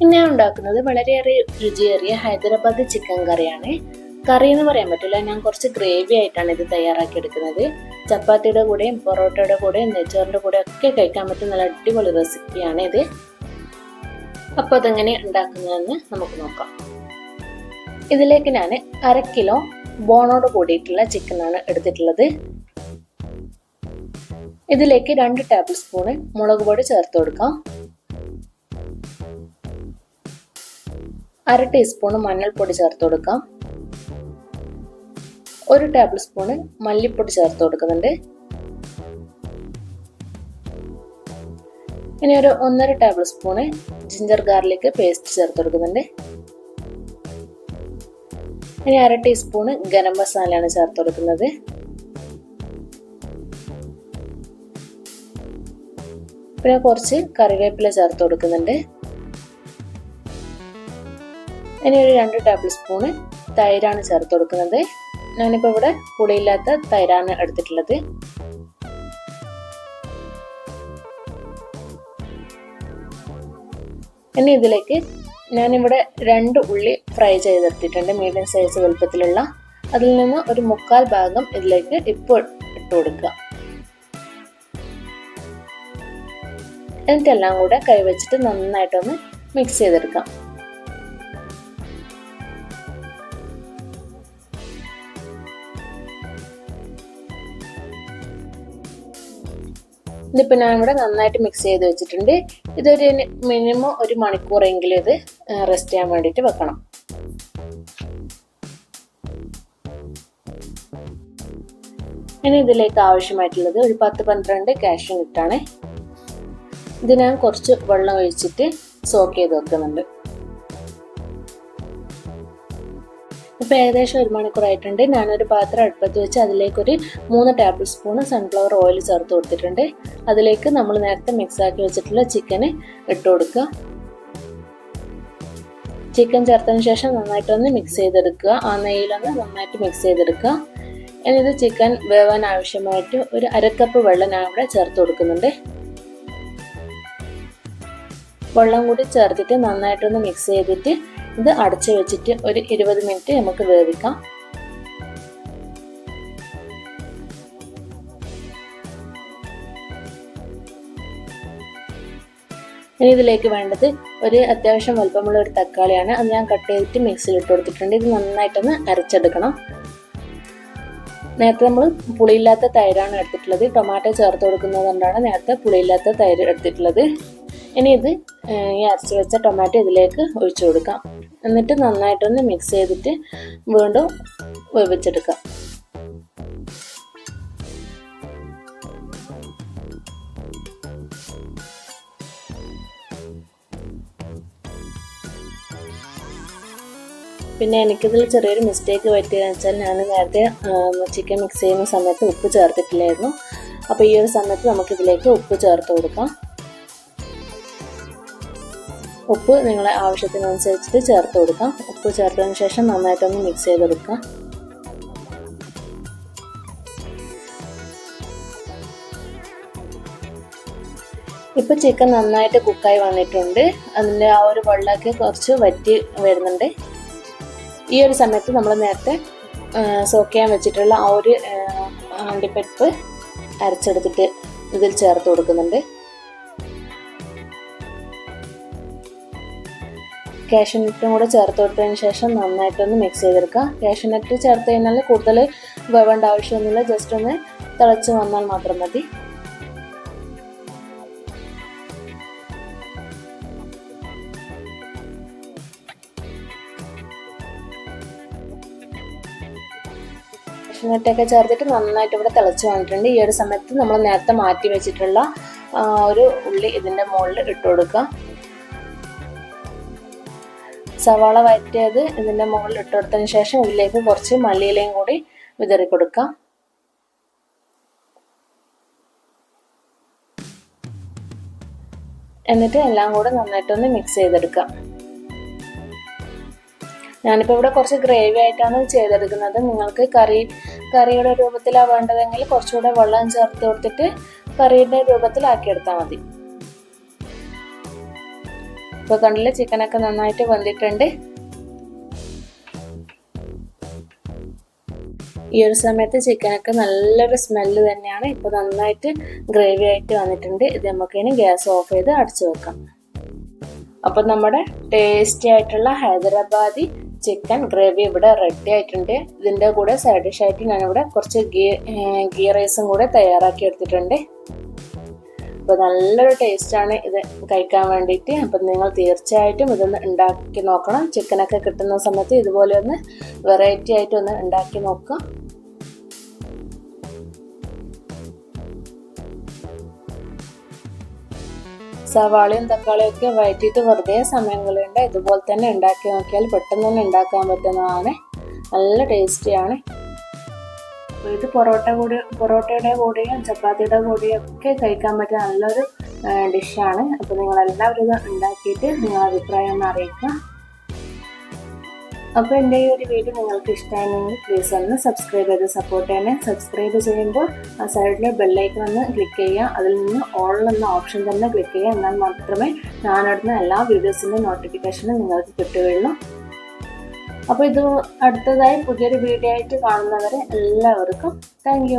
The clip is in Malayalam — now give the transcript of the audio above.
ഞാൻ ഉണ്ടാക്കുന്നത് വളരെയേറെ രുചിയേറിയ ഹൈദരാബാദ് ചിക്കൻ കറിയാണ്. കറി എന്ന് പറയാൻ പറ്റില്ല ഞാൻ കുറച്ച് ഗ്രേവി ആയിട്ടാണ് ഇത് തയ്യാറാക്കി എടുക്കുന്നത് ചപ്പാത്തിയുടെ കൂടെയും പൊറോട്ടയുടെ കൂടെയും നെച്ചോറിന്റെ കൂടെ ഒക്കെ കഴിക്കാൻ പറ്റുന്ന നല്ല അടിപൊളി റെസിപ്പിയാണ് ഇത്. അപ്പോൾ അതെങ്ങനെ ഉണ്ടാക്കുന്നതെന്ന് നമുക്ക് നോക്കാം. ഇതിലേക്ക് ഞാൻ അര കിലോ ബോണോട് കൂടിയിട്ടുള്ള ചിക്കനാണ് എടുത്തിട്ടുള്ളത്. ഇതിലേക്ക് രണ്ട് ടേബിൾ സ്പൂണ് മുളക് പൊടി ചേർത്ത് കൊടുക്കാം. അര ടീസ്പൂൺ മഞ്ഞൾപ്പൊടി ചേർത്ത് കൊടുക്കാം. ഒരു ടേബിൾ സ്പൂണ് മല്ലിപ്പൊടി ചേർത്ത് കൊടുക്കുന്നുണ്ട്. ഇനി ഒരു ഒന്നര tablespoon ginger garlic paste ചേർത്ത് കൊടുക്കുന്നുണ്ട്. ഇനി അര ടീസ്പൂണ് ഗരം മസാലയാണ് ചേർത്ത് കൊടുക്കുന്നത്. പിന്നെ കുറച്ച് കറിവേപ്പില ചേർത്ത് കൊടുക്കുന്നുണ്ട്. ഇനി ഒരു രണ്ട് ടേബിൾ സ്പൂണ് തൈരാണ് ചേർത്ത് കൊടുക്കുന്നത്. ഞാനിപ്പോൾ ഇവിടെ പുളിയില്ലാത്ത തൈരാണ് എടുത്തിട്ടുള്ളത്. ഇനി ഇതിലേക്ക് ഞാനിവിടെ രണ്ട് ഉള്ളി ഫ്രൈ ചെയ്തെടുത്തിട്ടുണ്ട് മീഡിയം സൈസ് വലുപ്പത്തിലുള്ള. അതിൽ നിന്ന് ഒരു മുക്കാൽ ഭാഗം ഇതിലേക്ക് ഇപ്പോൾ ഇട്ട് കൊടുക്കുക. എന്നിട്ടെല്ലാം കൂടെ കൈവച്ചിട്ട് നന്നായിട്ടൊന്ന് മിക്സ് ചെയ്തെടുക്കാം. ഇതിപ്പോൾ ഞാൻ ഇവിടെ നന്നായിട്ട് മിക്സ് ചെയ്ത് വെച്ചിട്ടുണ്ട്. ഇതൊരു മിനിമം ഒരു മണിക്കൂറെങ്കിലും ഇത് റെസ്റ്റ് ചെയ്യാൻ വേണ്ടിയിട്ട് വെക്കണം. ഇനി ഇതിലേക്ക് ആവശ്യമായിട്ടുള്ളത് ഒരു പത്ത് പന്ത്രണ്ട് കാഷ്യൂ ഇട്ടാണ് ഇത് ഞാൻ കുറച്ച് വെള്ളം ഒഴിച്ചിട്ട് സോക്ക് ചെയ്ത് വെക്കുന്നുണ്ട്. ഇപ്പൊ ഏകദേശം ഒരു മണിക്കൂറായിട്ടുണ്ട് ഞാനൊരു പാത്രം അടുപ്പത്ത് വെച്ച് അതിലേക്കൊരു മൂന്ന് ടേബിൾ സ്പൂൺ സൺഫ്ലവർ ഓയിൽ ചേർത്ത് കൊടുത്തിട്ടുണ്ട്. അതിലേക്ക് നമ്മൾ നേരത്തെ മിക്സ് ആക്കി വെച്ചിട്ടുള്ള ചിക്കന് ഇട്ട് കൊടുക്കുക. ചിക്കൻ ചേർത്തതിന് ശേഷം നന്നായിട്ടൊന്ന് മിക്സ് ചെയ്തെടുക്കുക. ആ നെയ്യിലൊന്ന് നന്നായിട്ട് മിക്സ് ചെയ്തെടുക്കുക. ഇനി ചിക്കൻ വേവാൻ ആവശ്യമായിട്ട് ഒരു അരക്കപ്പ് വെള്ളം ഞാൻ ഇവിടെ ചേർത്ത് കൊടുക്കുന്നുണ്ട്. വെള്ളം കൂടി ചേർത്തിട്ട് നന്നായിട്ടൊന്ന് മിക്സ് ചെയ്തിട്ട് ഇത് അടച്ചു വെച്ചിട്ട് ഒരു ഇരുപത് മിനിറ്റ് നമുക്ക് വേവിക്കാം. ഇനി ഇതിലേക്ക് വേണ്ടത് ഒരു അത്യാവശ്യം വലുപ്പമുള്ള ഒരു തക്കാളിയാണ്. അത് ഞാൻ കട്ട് ചെയ്തിട്ട് മിക്സിയിൽ ഇട്ട് കൊടുത്തിട്ടുണ്ട്. ഇത് നന്നായിട്ടൊന്ന് അരച്ചെടുക്കണം. നേരത്തെ നമ്മൾ പുളിയില്ലാത്ത തൈരാണ് എടുത്തിട്ടുള്ളത്. ടൊമാറ്റോ ചേർത്ത് കൊടുക്കുന്നത് കൊണ്ടാണ് നേരത്തെ പുളിയില്ലാത്ത തൈര് എടുത്തിട്ടുള്ളത്. ഇനി ഇത് ഈ അരച്ച് വെച്ച ടൊമാറ്റോ ഇതിലേക്ക് ഒഴിച്ചു കൊടുക്കാം. എന്നിട്ട് നന്നായിട്ടൊന്ന് മിക്സ് ചെയ്തിട്ട് വീണ്ടും വേവിച്ചെടുക്കാം പിന്നെ എനിക്കിതിൽ ചെറിയൊരു മിസ്റ്റേക്ക് പറ്റിയതെന്ന് വെച്ചാൽ ഞാൻ നേരത്തെ ചിക്കൻ മിക്സ് ചെയ്യുന്ന സമയത്ത് ഉപ്പ് ചേർത്തിട്ടില്ലായിരുന്നു. അപ്പോൾ ഈ ഒരു സമയത്ത് നമുക്കിതിലേക്ക് ഉപ്പ് ചേർത്ത് കൊടുക്കാം. ഉപ്പ് നിങ്ങളെ ആവശ്യത്തിനനുസരിച്ചിട്ട് ചേർത്ത് കൊടുക്കാം. ഉപ്പ് ചേർത്തതിന് ശേഷം നന്നായിട്ടൊന്ന് മിക്സ് ചെയ്തെടുക്കാം ഇപ്പൊ ചിക്കൻ നന്നായിട്ട് കുക്കായി വന്നിട്ടുണ്ട്. അതിന്റെ ആ ഒരു വെള്ളമൊക്കെ കുറച്ച് വറ്റി വരുന്നുണ്ട്. ഈ ഒരു സമയത്ത് നമ്മൾ നേരത്തെ സോക്ക് ചെയ്യാൻ വെച്ചിട്ടുള്ള ആ ഒരു അണ്ടിപ്പരിപ്പ് അരച്ചെടുത്തിട്ട് ഇതിൽ ചേർത്ത് കൊടുക്കുന്നുണ്ട്. കാഷ്യൂനട്ടും കൂടെ ചേർത്ത് കൊടുത്തതിന് ശേഷം നന്നായിട്ടൊന്ന് മിക്സ് ചെയ്തെടുക്കുക. കാഷ്യൂനട്ട് ചേർത്ത് കഴിഞ്ഞാൽ കൂടുതൽ വേവേണ്ട ആവശ്യമൊന്നുമില്ല. ജസ്റ്റ് ഒന്ന് തിളച്ച് വന്നാൽ മാത്രം മതി. കാഷ്യൂനട്ടൊക്കെ ചേർത്തിട്ട് നന്നായിട്ട് ഇവിടെ തിളച്ച് വന്നിട്ടുണ്ട്. ഈ ഒരു സമയത്ത് നമ്മൾ നേരത്തെ മാറ്റി വെച്ചിട്ടുള്ള ഒരു ഉള്ളി ഇതിന്റെ മുകളിൽ ഇട്ട് കൊടുക്കുക. സവാള വഴറ്റിയത് ഇതിന്റെ മുകളിൽ ഇട്ട് കൊടുത്തതിന് ശേഷം ഇതിലേക്ക് കുറച്ച് മല്ലിയിലയും കൂടി വിതറി കൊടുക്കാം. എന്നിട്ട് എല്ലാം കൂടെ നന്നായിട്ടൊന്ന് മിക്സ് ചെയ്തെടുക്കാം. ഞാനിപ്പോൾ ഇവിടെ കുറച്ച് ഗ്രേവി ആയിട്ടാണ് ചെയ്തെടുക്കുന്നത്. നിങ്ങൾക്ക് കറി കറിയുടെ രൂപത്തിലാണ് വേണ്ടതെങ്കിൽ കുറച്ചുകൂടെ വെള്ളം ചേർത്ത് കൊടുത്തിട്ട് കറിയുടെ രൂപത്തിലാക്കിയെടുത്താൽ മതി. ഇപ്പോൾ കണ്ടില്ല ചിക്കനൊക്കെ നന്നായിട്ട് വന്നിട്ടുണ്ട് ഈ ഒരു സമയത്ത് ചിക്കനൊക്കെ നല്ലൊരു സ്മെല്ല് തന്നെയാണ്. ഇപ്പോൾ നന്നായിട്ട് ഗ്രേവി ആയിട്ട് വന്നിട്ടുണ്ട്. ഇത് നമുക്കിനി ഗ്യാസ് ഓഫ് ചെയ്ത് അടച്ചു വെക്കാം. അപ്പം നമ്മുടെ ടേസ്റ്റി ആയിട്ടുള്ള ഹൈദരാബാദി ചിക്കൻ ഗ്രേവി ഇവിടെ റെഡി ആയിട്ടുണ്ട്. ഇതിന്റെ കൂടെ സൈഡ് ആയിട്ട് ഞാനിവിടെ കുറച്ച് ഗീ ഗീ റൈസും കൂടെ തയ്യാറാക്കി എടുത്തിട്ടുണ്ട്. അപ്പോൾ നല്ലൊരു ടേസ്റ്റാണ് ഇത് കഴിക്കാൻ വേണ്ടിയിട്ട്. അപ്പം നിങ്ങൾ തീർച്ചയായിട്ടും ഇതൊന്ന് ഉണ്ടാക്കി നോക്കണം. ചിക്കനൊക്കെ കിട്ടുന്ന സമയത്ത് ഇതുപോലെ ഒന്ന് വെറൈറ്റി ആയിട്ട് ഒന്ന് ഉണ്ടാക്കി നോക്കുക സവാളയും തക്കാളിയും ഒക്കെ വഴറ്റിയിട്ട് വെറുതെ സമയങ്ങളുണ്ട് ഇതുപോലെ തന്നെ ഉണ്ടാക്കി നോക്കിയാൽ പെട്ടെന്ന് തന്നെ ഉണ്ടാക്കാൻ പറ്റുന്നതാണ്. നല്ല ടേസ്റ്റിയാണ് അപ്പോൾ ഇത് പൊറോട്ട കൂടി പൊറോട്ടയുടെ കൂടെയും ചപ്പാത്തിയുടെ കൂടെയും ഒക്കെ കഴിക്കാൻ പറ്റിയ നല്ലൊരു ഡിഷാണ്. അപ്പോൾ നിങ്ങളെല്ലാവരും ഇത് ഉണ്ടാക്കിയിട്ട് നിങ്ങൾ അഭിപ്രായം ഒന്ന് അറിയിക്കുക. അപ്പോൾ എന്റെ ഈ ഒരു വീഡിയോ നിങ്ങൾക്ക് ഇഷ്ടമായിരുന്നെങ്കിൽ പ്ലീസ് ഒന്ന് സബ്സ്ക്രൈബ് ചെയ്ത് സപ്പോർട്ട് ചെയ്യണേ. സബ്സ്ക്രൈബ് ചെയ്യുമ്പോൾ ആ സൈഡിലെ ബെല്ലൈക്കൺ ഒന്ന് ക്ലിക്ക് ചെയ്യുക. അതിൽ നിന്ന് ഓൾ എന്ന ഓപ്ഷൻ തന്നെ ക്ലിക്ക് ചെയ്യുക. എന്നാൽ മാത്രമേ ഞാനിടുന്ന എല്ലാ വീഡിയോസിന്റെ നോട്ടിഫിക്കേഷനും നിങ്ങൾക്ക് കിട്ടുകയുള്ളൂ. അപ്പോൾ ഇത് അടുത്തതായി പുതിയൊരു വീഡിയോ ആയിട്ട് കാണുന്നവരെ എല്ലാവർക്കും താങ്ക്